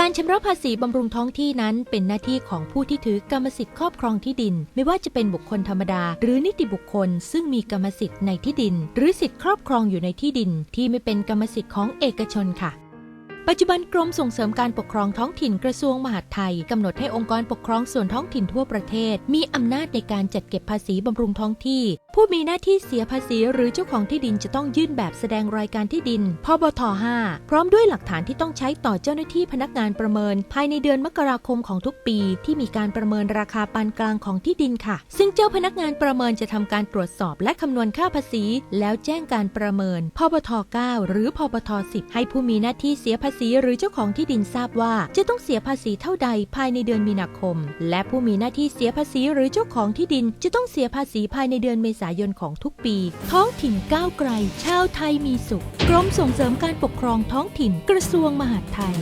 การชำระภาษีบำรุงท้องที่นั้นเป็นหน้าที่ของผู้ที่ถือกรรมสิทธิ์ครอบครองที่ดิน ไม่ว่าจะเป็นบุคคลธรรมดา หรือนิติบุคคล ซึ่งมีกรรมสิทธิ์ในที่ดิน หรือสิทธิ์ครอบครองอยู่ในที่ดิน ที่ไม่เป็นกรรมสิทธิ์ของเอกชนค่ะ ปัจจุบันกรมส่งเสริมการปกครองท้องถิ่นกระทรวงมหาดไทยกำหนดให้องค์กรปกครองส่วนท้องถิ่นทั่วประเทศ มีอำนาจในการจัดเก็บภาษีบำรุงท้องที่ ผู้มีหน้าที่เสียภาษีหรือเจ้าของที่ดินจะต้องยื่นแบบแสดงรายการที่ดินพบท5พร้อมด้วยหลักฐานที่ต้องใช้ต่อเจ้าหน้าที่พนักงานประเมิน ภายในเดือนมกราคมของทุกปี ที่มีการประเมินราคาปานกลางของที่ดินค่ะ ซึ่งเจ้าพนักงานประเมินจะทำการตรวจสอบและคำนวณค่าภาษี แล้วแจ้งการประเมินพบท 9 หรือพบท 10 ให้ผู้มีหน้าที่เสียภาษีหรือเจ้าของที่ดินทราบว่า จะต้องเสียภาษีเท่าใดภายในเดือนมีนาคม และผู้มีหน้าที่เสียภาษีหรือเจ้าของที่ดิน จะต้องเสียภาษีภายในเดือนเมษายนของทุกปี ท้องถิ่นก้าวไกล ชาวไทยมีสุข กรมส่งเสริมการปกครองท้องถิ่นกระทรวงมหาดไทย